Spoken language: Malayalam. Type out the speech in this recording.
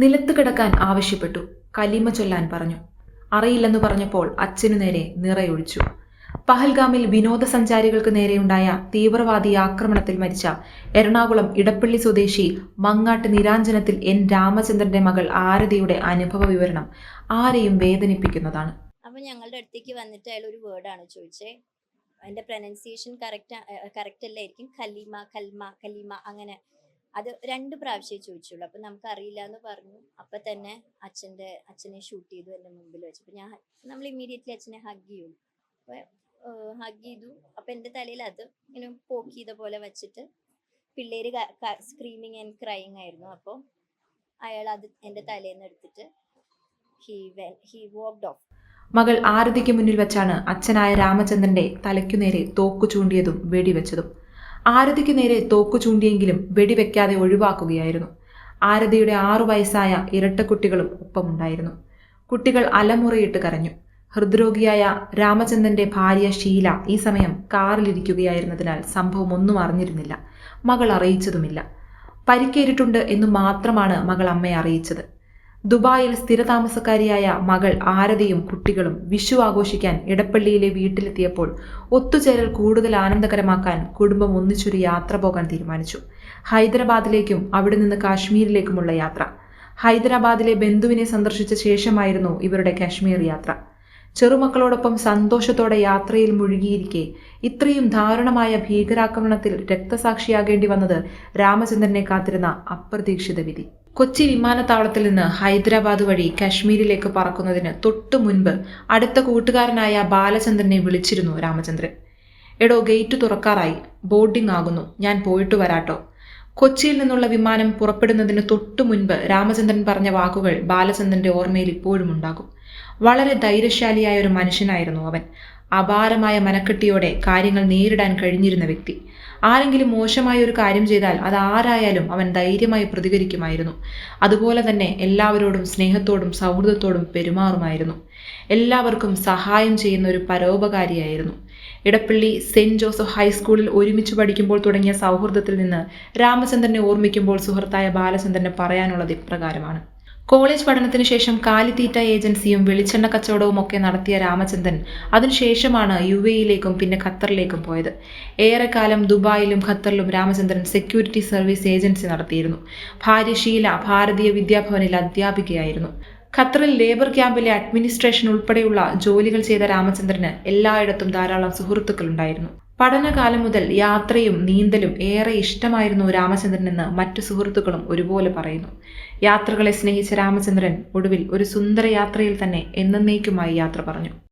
നിലത്ത് കിടക്കാൻ ആവശ്യപ്പെട്ടു കലീമ ചൊല്ലാൻ പറഞ്ഞു. അറിയില്ലെന്ന് പറഞ്ഞപ്പോൾ അച്ഛനു നേരെ നിറയൊഴിച്ചു. പഹൽഗാമിൽ വിനോദസഞ്ചാരികൾക്ക് നേരെയുണ്ടായ തീവ്രവാദി ആക്രമണത്തിൽ മരിച്ച എറണാകുളം ഇടപ്പള്ളി സ്വദേശി മങ്ങാട്ട് നിരാഞ്ജനത്തിൽ എൻ രാമചന്ദ്രന്റെ മകൾ ആരതിയുടെ അനുഭവ വിവരണം ആരെയും വേദനിപ്പിക്കുന്നതാണ്. അപ്പോൾ ഞങ്ങളുടെ അടുത്തേക്ക് വന്നിട്ട് അയാൾ ഒരു വേർഡാണ് ചോദിച്ചേ? അതിന്റെ പ്രൊനൗൺസിയേഷൻ കറക്റ്റ് കറക്റ്റ് അല്ലായിരിക്കും കലിമ കൽമ കലിമ അങ്ങനെ. അത് രണ്ട് പ്രാവശ്യമേ ചോദിച്ചുള്ളൂ. അപ്പൊ നമുക്ക് അറിയില്ല എന്ന് പറഞ്ഞു. അപ്പൊ തന്നെ അച്ഛന്റെ അച്ഛനെ ഷൂട്ട് ചെയ്തു എന്റെ മുമ്പിൽ വെച്ചു. അപ്പൊ ഞാൻ നമ്മൾ ഇമ്മീഡിയറ്റ്ലി അച്ഛനെ ഹഗ് ചെയ്യും. അപ്പൊ ഹഗ് ചെയ്തു. അപ്പൊ എന്റെ തലയിൽ അത് ഇങ്ങനെ പോക്ക് ചെയ്ത പോലെ വെച്ചിട്ട് പിള്ളേര് സ്ക്രീമിങ് ആൻഡ് ക്രൈങ് ആയിരുന്നു. അപ്പോൾ അയാൾ അത് എന്റെ തലയിൽ നിന്ന് എടുത്തിട്ട് ഓഫ് മകൾ ആരതിക്ക് മുന്നിൽ വെച്ചാണ് അച്ഛനായ രാമചന്ദ്രന്റെ തലയ്ക്കു നേരെ തോക്കു ചൂണ്ടിയതും വെടിവെച്ചതും. ആരതിക്ക് നേരെ തോക്കു ചൂണ്ടിയെങ്കിലും വെടിവെക്കാതെ ഒഴിവാക്കുകയായിരുന്നു. ആരതിയുടെ ആറു വയസ്സായ ഇരട്ടക്കുട്ടികളും ഒപ്പമുണ്ടായിരുന്നു. കുട്ടികൾ അലമുറയിട്ട് കരഞ്ഞു. ഹൃദ്രോഗിയായ രാമചന്ദ്രന്റെ ഭാര്യ ഷീല ഈ സമയം കാറിലിരിക്കുകയായിരുന്നതിനാൽ സംഭവം ഒന്നും അറിഞ്ഞിരുന്നില്ല. മകൾ അറിയിച്ചതുമില്ല. പരിക്കേറ്റിട്ടുണ്ട് എന്നു മാത്രമാണ് മകൾ അമ്മയെ അറിയിച്ചത്. ദുബായിൽ സ്ഥിരതാമസക്കാരിയായ മകൾ ആരതിയും കുട്ടികളും വിഷു ആഘോഷിക്കാൻ ഇടപ്പള്ളിയിലെ വീട്ടിലെത്തിയപ്പോൾ ഒത്തുചേരൽ കൂടുതൽ ആനന്ദകരമാക്കാൻ കുടുംബം ഒന്നിച്ചൊരു യാത്ര പോകാൻ തീരുമാനിച്ചു. ഹൈദരാബാദിലേക്കും അവിടെ നിന്ന് കാശ്മീരിലേക്കുമുള്ള യാത്ര. ഹൈദരാബാദിലെ ബന്ധുവിനെ സന്ദർശിച്ച ശേഷമായിരുന്നു ഇവരുടെ കാശ്മീർ യാത്ര. ചെറുമക്കളോടൊപ്പം സന്തോഷത്തോടെ യാത്രയിൽ മുഴുകിയിരിക്കെ ഇത്രയും ദാരുണമായ ഭീകരാക്രമണത്തിൽ രക്തസാക്ഷിയാകേണ്ടി വന്നത് രാമചന്ദ്രനെ കാത്തിരുന്ന അപ്രതീക്ഷിത വിധി. കൊച്ചി വിമാനത്താവളത്തിൽ നിന്ന് ഹൈദരാബാദ് വഴി കാശ്മീരിലേക്ക് പറക്കുന്നതിന് തൊട്ടു മുൻപ് അടുത്ത കൂട്ടുകാരനായ ബാലചന്ദ്രനെ വിളിച്ചിരുന്നു രാമചന്ദ്രൻ. എടോ ഗേറ്റ് തുറക്കാറായി. ബോർഡിംഗ് ആകുന്നു. ഞാൻ പോയിട്ട് വരാട്ടോ. കൊച്ചിയിൽ നിന്നുള്ള വിമാനം പുറപ്പെടുന്നതിന് തൊട്ടു മുൻപ് രാമചന്ദ്രൻ പറഞ്ഞ വാക്കുകൾ ബാലചന്ദ്രന്റെ ഓർമ്മയിൽ ഇപ്പോഴും ഉണ്ടാകും. വളരെ ധൈര്യശാലിയായ ഒരു മനുഷ്യനായിരുന്നു അവൻ. അപാരമായ മനക്കെട്ടിയോടെ കാര്യങ്ങൾ നേരിടാൻ കഴിഞ്ഞിരുന്ന വ്യക്തി. ആരെങ്കിലും മോശമായ ഒരു കാര്യം ചെയ്താൽ അത് ആരായാലും അവൻ ധൈര്യമായി പ്രതികരിക്കുമായിരുന്നു. അതുപോലെ തന്നെ എല്ലാവരോടും സ്നേഹത്തോടും സൗഹൃദത്തോടും പെരുമാറുമായിരുന്നു. എല്ലാവർക്കും സഹായം ചെയ്യുന്ന ഒരു പരോപകാരിയായിരുന്നു. ഇടപ്പള്ളി സെന്റ് ജോസഫ് ഹൈസ്കൂളിൽ ഒരുമിച്ച് പഠിക്കുമ്പോൾ തുടങ്ങിയ സൗഹൃദത്തിൽ നിന്ന് രാമചന്ദ്രനെ ഓർമ്മിക്കുമ്പോൾ സുഹൃത്തായ ബാലചന്ദ്രന് പറയാനുള്ളത് ഇപ്രകാരമാണ്. കോളേജ് പഠനത്തിന് ശേഷം കാലിത്തീറ്റ ഏജൻസിയും വെളിച്ചെണ്ണ കച്ചവടവും ഒക്കെ നടത്തിയ രാമചന്ദ്രൻ അതിനുശേഷമാണ് യു എയിലേക്കും പിന്നെ ഖത്തറിലേക്കും പോയത്. ഏറെക്കാലം ദുബായിലും ഖത്തറിലും രാമചന്ദ്രൻ സെക്യൂരിറ്റി സർവീസ് ഏജൻസി നടത്തിയിരുന്നു. ഭാര്യ ഷീല ഭാരതീയ വിദ്യാഭവനിൽ അധ്യാപികയായിരുന്നു. ഖത്തറിൽ ലേബർ ക്യാമ്പിലെ അഡ്മിനിസ്ട്രേഷൻ ഉൾപ്പെടെയുള്ള ജോലികൾ ചെയ്ത രാമചന്ദ്രന് എല്ലായിടത്തും ധാരാളം സുഹൃത്തുക്കളുണ്ടായിരുന്നു പഠനകാലം മുതൽ യാത്രയും നീന്തലും ഏറെ ഇഷ്ടമായിരുന്നു രാമചന്ദ്രനെന്ന് മറ്റു സുഹൃത്തുക്കളും ഒരുപോലെ പറയുന്നു. യാത്രകളെ സ്നേഹിച്ച രാമചന്ദ്രൻ ഒടുവിൽ ഒരു സുന്ദര യാത്രയിൽ തന്നെ എന്നേക്കുമായി യാത്ര പറഞ്ഞു.